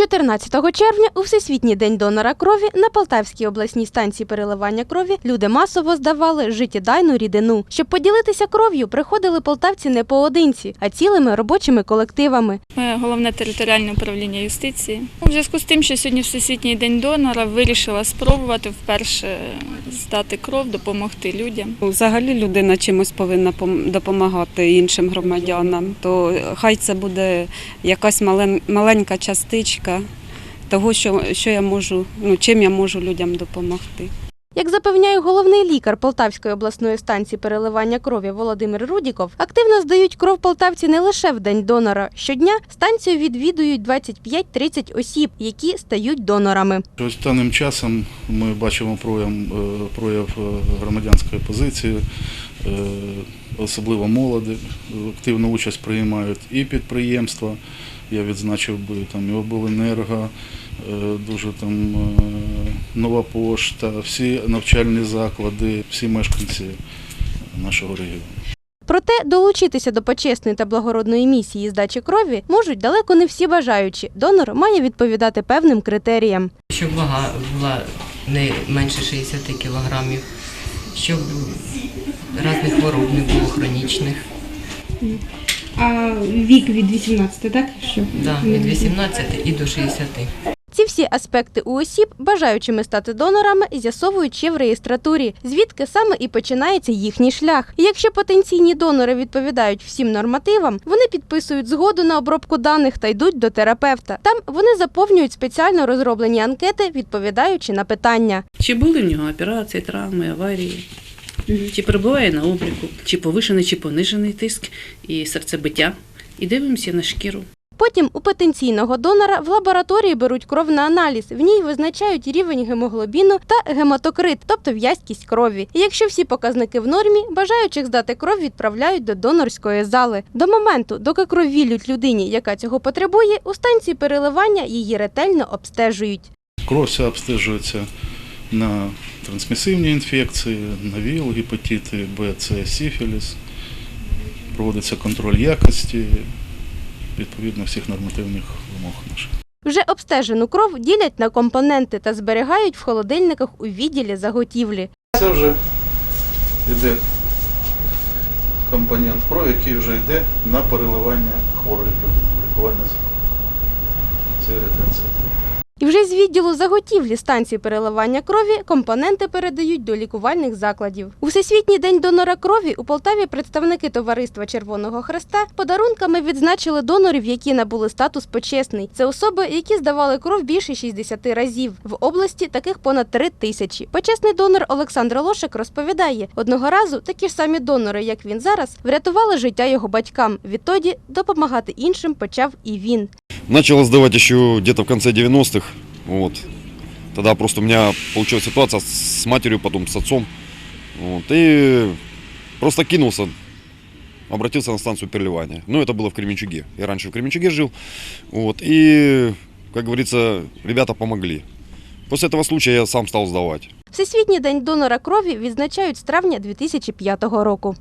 14 червня у Всесвітній день донора крові на Полтавській обласній станції переливання крові люди масово здавали життєдайну рідину. Щоб поділитися кров'ю, приходили полтавці не поодинці, а цілими робочими колективами. Ми головне територіальне управління юстиції. У зв'язку з тим, що сьогодні Всесвітній день донора, вирішила спробувати вперше здати кров, допомогти людям. Взагалі людина чимось повинна допомагати іншим громадянам, то хай це буде якась маленька частичка того, що, що я можу, ну чим я можу людям допомогти. Як запевняє головний лікар Полтавської обласної станції переливання крові Володимир Рудіков, активно здають кров полтавці не лише в день донора. Щодня станцію відвідують 25-30 осіб, які стають донорами. Останнім часом ми бачимо прояв, е, прояв е, громадянської позиції, е, особливо молоді. Активну участь приймають і підприємства. Я відзначив би там і обленерго, е, дуже там е, нова пошта, всі навчальні заклади, всі мешканці нашого регіону. Проте долучитися до почесної та благородної місії здачі крові можуть далеко не всі бажаючі. Донор має відповідати певним критеріям. щоб вага була не менше 60 кілограмів, щоб різних хвороб не було хронічних, А вік від 18, так? Щоб да, від 18 і до 60. Ці всі аспекти у осіб, бажаючими стати донорами, з'ясовують ще в реєстратурі, звідки саме і починається їхній шлях. І якщо потенційні донори відповідають всім нормативам, вони підписують згоду на обробку даних та йдуть до терапевта. Там вони заповнюють спеціально розроблені анкети, відповідаючи на питання. Чи були в нього операції, травми, аварії, чи перебуває на обліку, чи повишений, чи понижений тиск і серцебиття. І дивимося на шкіру. Потім у потенційного донора в лабораторії беруть кров на аналіз. В ній визначають рівень гемоглобіну та гематокрит, тобто в'язкість крові. І якщо всі показники в нормі, бажаючих здати кров відправляють до донорської зали. До моменту, доки кров вілють людині, яка цього потребує, у станції переливання її ретельно обстежують. Кров вся обстежується на трансмісивні інфекції, на ВІЛ, гепатити, Б, С, сифіліс. Проводиться контроль якості відповідно всіх нормативних вимог наших. Вже обстежену кров ділять на компоненти та зберігають в холодильниках у відділі заготівлі. Це вже йде компонент крові, який вже йде на переливання хворої людини, лікувальне Це еритроцит. Вже з відділу заготівлі станції переливання крові компоненти передають до лікувальних закладів. У Всесвітній день донора крові у Полтаві представники Товариства Червоного Хреста подарунками відзначили донорів, які набули статус почесний. Це особи, які здавали кров більше 60 разів. В області таких понад 3 тисячі. Почесний донор Олександр Лошик розповідає, одного разу такі ж самі донори, як він зараз, врятували життя його батькам. Відтоді допомагати іншим почав і він. Начал сдавать еще где-то в конце 90-х. Вот. Тогда просто у меня получилась ситуация с матерью, потом с отцом. Вот. И просто кинулся, обратился на станцию переливания. Ну, это было в Кременчуге. Я раньше в Кременчуге жил. Вот. И, как говорится, ребята помогли. После этого случая я сам стал сдавать. Всесвітній день донора крові відзначають з травня 2005 року.